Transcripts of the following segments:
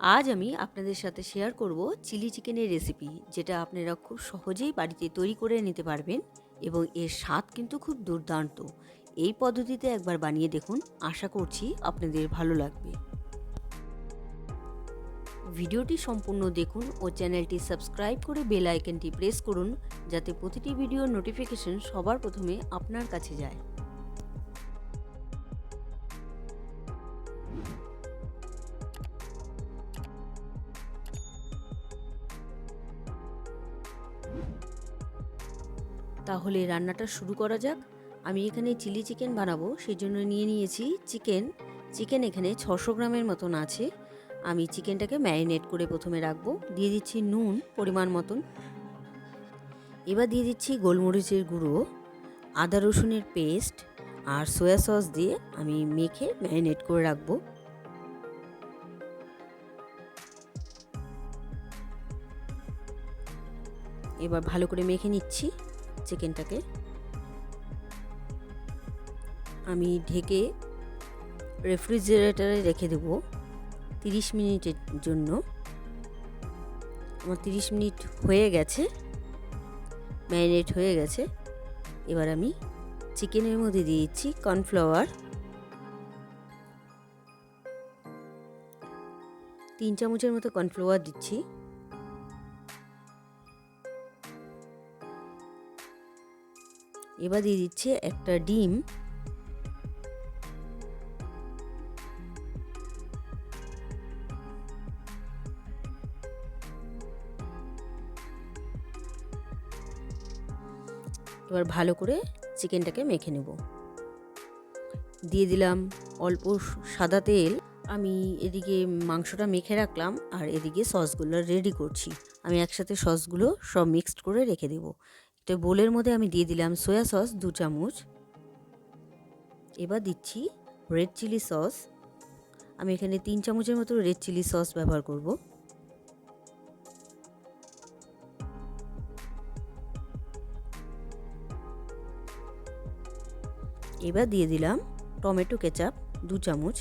আজ আমি আপনাদের সাথে শেয়ার করব চিলি চিকেনের রেসিপি যেটা আপনারা খুব সহজেই বাড়িতে তৈরি করে নিতে পারবেন এবং এর স্বাদ কিন্তু খুব দুর্দান্ত। এই পদ্ধতিতে একবার বানিয়ে দেখুন, আশা করছি আপনাদের ভালো লাগবে। ভিডিওটি সম্পূর্ণ দেখুন ও চ্যানেলটি সাবস্ক্রাইব করে বেল আইকনটি প্রেস করুন, যাতে প্রতিটি ভিডিওর নোটিফিকেশন সবার প্রথমে আপনার কাছে যায়। তাহলে রান্নাটা শুরু করা যাক। আমি এখানে চিলি চিকেন বানাবো সেই জন্য নিয়ে নিয়েছি চিকেন। চিকেন এখানে ছশো গ্রামের মতন আছে। আমি চিকেনটাকে ম্যারিনেট করে প্রথমে রাখব। দিয়ে দিচ্ছি নুন পরিমাণ মতন। এবার দিয়ে দিচ্ছি গোলমরিচের গুঁড়ো, আদা রসুনের পেস্ট আর সয়া সস দিয়ে আমি মেখে ম্যারিনেট করে রাখব। এবার ভালো করে মেখে নিচ্ছি। চিকেনটাকে আমি ঢেকে রেফ্রিজারেটারে রেখে দেবো তিরিশ মিনিটের জন্য। আমার তিরিশ মিনিট হয়ে গেছে, ম্যারিনেট হয়ে গেছে। এবার আমি চিকেনের মধ্যে দিয়ে দিচ্ছি কর্নফ্লাওয়ার। তিন চামচের মতো কর্নফ্লাওয়ার দিচ্ছি। এবার দিয়ে দিচ্ছে একটা ডিম। এবার ভালো করে চিকেনটাকে মেখে নেব। দিয়ে দিলাম অল্প সাদা তেল। আমি এদিকে মাংসটা মেখে রাখলাম আর এদিকে সসগুলো রেডি করছি। আমি একসাথে সসগুলো সব মিক্সড করে রেখে দেবো। একটা বোলের মধ্যে আমি দিয়ে দিলাম সয়া সস দু চামচ। এবার দিচ্ছি রেড চিলি সস। আমি এখানে তিন চামচের মতো রেড চিলি সস ব্যবহার করব। এবার দিয়ে দিলাম টমেটো কেচাপ দু চামচ।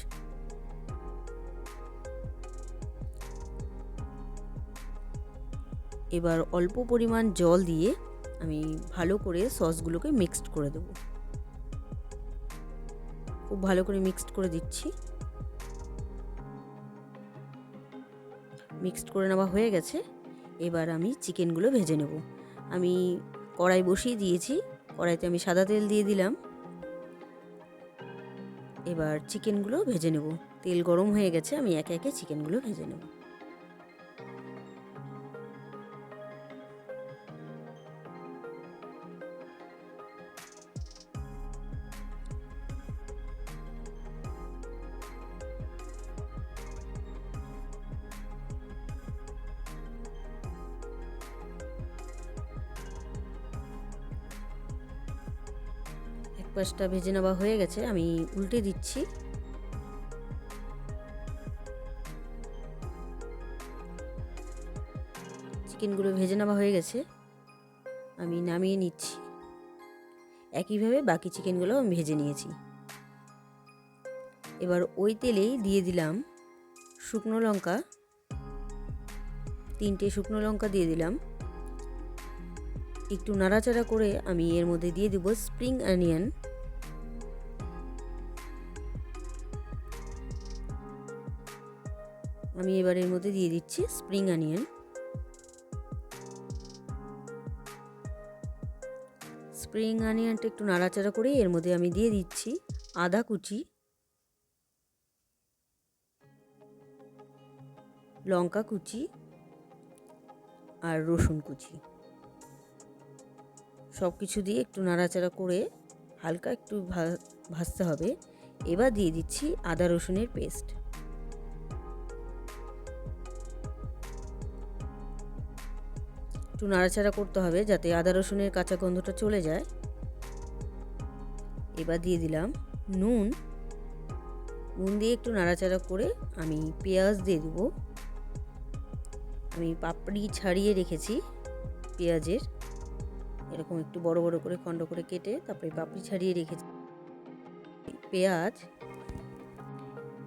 এবার অল্প পরিমাণ জল দিয়ে আমি ভালো করে সসগুলোকে মিক্সড করে দেবো। খুব ভালো করে মিক্সড করে দিচ্ছি। মিক্সড করে নেওয়া হয়ে গেছে। এবার আমি চিকেনগুলো ভেজে নেব। আমি কড়াই বসিয়ে দিয়েছি। কড়াইতে আমি সাদা তেল দিয়ে দিলাম। এবার চিকেনগুলো ভেজে নেব। তেল গরম হয়ে গেছে। আমি একে একে চিকেনগুলো ভেজে নেব। পাশটা ভেজে নেওয়া হয়ে গেছে, আমি উল্টে দিচ্ছি। চিকেনগুলো ভেজে নেওয়া হয়ে গেছে, আমি নামিয়ে নিচ্ছি। একইভাবে বাকি চিকেনগুলো আমি ভেজে নিয়েছি। এবার ওই তেলেই দিয়ে দিলাম শুকনো লঙ্কা। তিনটে শুকনো লঙ্কা দিয়ে দিলাম। একটু নাড়াচাড়া করে আমি এর মধ্যে দিয়ে দেবো স্প্রিং অনিয়ন। আমি এবার এর মধ্যে দিয়ে দিচ্ছি স্প্রিং অনিয়ন। স্প্রিং অনিয়নটা একটু নাড়াচাড়া করে এর মধ্যে আমি দিয়ে দিচ্ছি আদা কুচি, লঙ্কা কুচি আর রসুন কুচি। সব কিছু দিয়ে একটু নাড়াচাড়া করে হালকা একটু ভাজতে হবে। এবার দিয়ে দিচ্ছি আদা রসুনের পেস্ট। একটু নাড়াচাড়া করতে হবে যাতে আদা রসুনের কাঁচা গন্ধটা চলে যায়। এবার দিয়ে দিলাম নুন। নুন দিয়ে একটু নাড়াচাড়া করে আমি পেঁয়াজ দিয়ে দেবো। আমি পাপড়ি ছাড়িয়ে রেখেছি পেঁয়াজের। এরকম একটু বড় বড় করে খণ্ড করে কেটে তারপরে পাপড়ি ছাড়িয়ে রেখেছি। পেঁয়াজ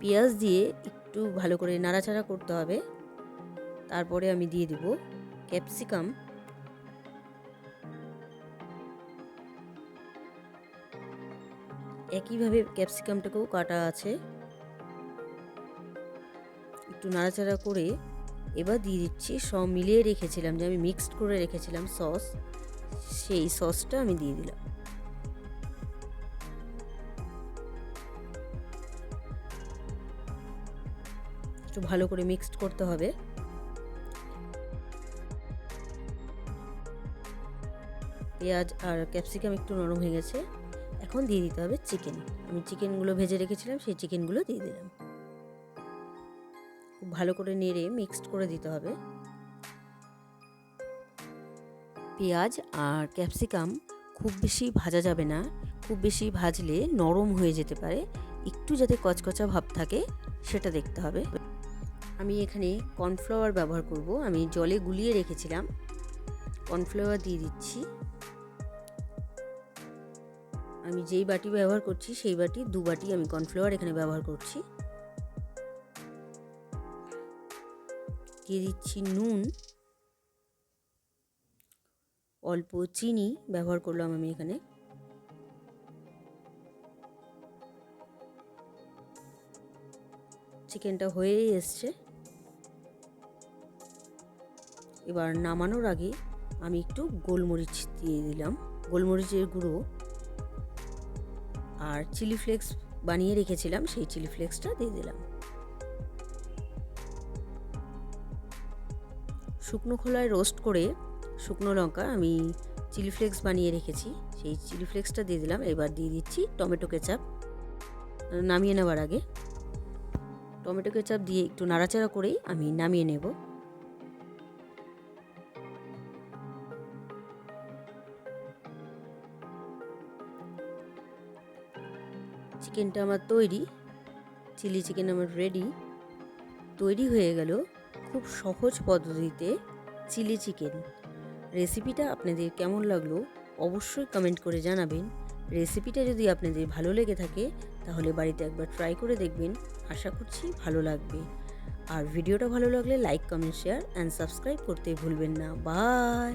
পেঁয়াজ দিয়ে একটু ভালো করে নাড়াচাড়া করতে হবে। তারপরে আমি দিয়ে দেব ক্যাপসিকাম। একইভাবে ক্যাপসিকামটাকেও কাটা আছে। একটু নাড়াচাড়া করে এবার দিয়ে দিচ্ছি সব মিলিয়ে রেখেছিলাম যে আমি মিক্সড করে রেখেছিলাম সস সেই সসটা আমি দিয়ে দিলাম। একটু ভালো করে মিক্সড করতে হবে। পেঁয়াজ আর ক্যাপসিকাম একটু নরম হয়ে গেছে। এখন দিয়ে দিতে হবে চিকেন। আমি চিকেনগুলো ভেজে রেখেছিলাম, সেই চিকেনগুলো দিয়ে দিলাম। খুব ভালো করে নেড়ে মিক্সড করে দিতে হবে। পেঁয়াজ আর ক্যাপসিকাম খুব বেশি ভাজা যাবে না। খুব বেশি ভাজলে নরম হয়ে যেতে পারে। একটু যাতে কচকচা ভাব থাকে, সেটা দেখতে হবে। আমি এখানে কর্নফ্লাওয়ার ব্যবহার করব। আমি জলে গুলিয়ে রেখেছিলাম। কর্নফ্লাওয়ার দিয়ে দিচ্ছি। আমি যেই বাটি ব্যবহার করছি, সেই বাটি, দু বাটি আমি কর্নফ্লাওয়ার এখানে ব্যবহার করছি। দিয়ে দিচ্ছি নুন। অল্প চিনি ব্যবহার করলাম আমি এখানে। চিকেনটা হয়েই এসছে। এবার নামানোর আগে আমি একটু গোলমরিচ দিয়ে দিলাম। গোলমরিচের গুঁড়ো আর চিলি ফ্লেক্স বানিয়ে রেখেছিলাম, সেই চিলি ফ্লেক্সটা দিয়ে দিলাম। শুকনো খোলায় রোস্ট করে শুকনো লঙ্কা আমি চিলি ফ্লেক্স বানিয়ে রেখেছি। সেই চিলি ফ্লেক্সটা দিয়ে দিলাম। এবার দিয়ে দিচ্ছি টমেটো কেচাপ। নামিয়ে নেওয়ার আগে টমেটো কেচাপ দিয়ে একটু নাড়াচাড়া করেই আমি নামিয়ে নেব। চিকেনটা আমার তৈরি। চিলি চিকেন আমার রেডি। তৈরি হয়ে গেল খুব সহজ পদ্ধতিতে চিলি চিকেন। রেসিপিটা আপনাদের কেমন লাগল অবশ্যই কমেন্ট করে জানাবেন। রেসিপিটা যদি আপনাদের ভালো লেগে থাকে, তাহলে বাড়িতে একবার ট্রাই করে দেখবেন। আশা করছি ভালো লাগবে। আর ভিডিওটা ভালো লাগলে like comment share and subscribe করতে ভুলবেন না। বাই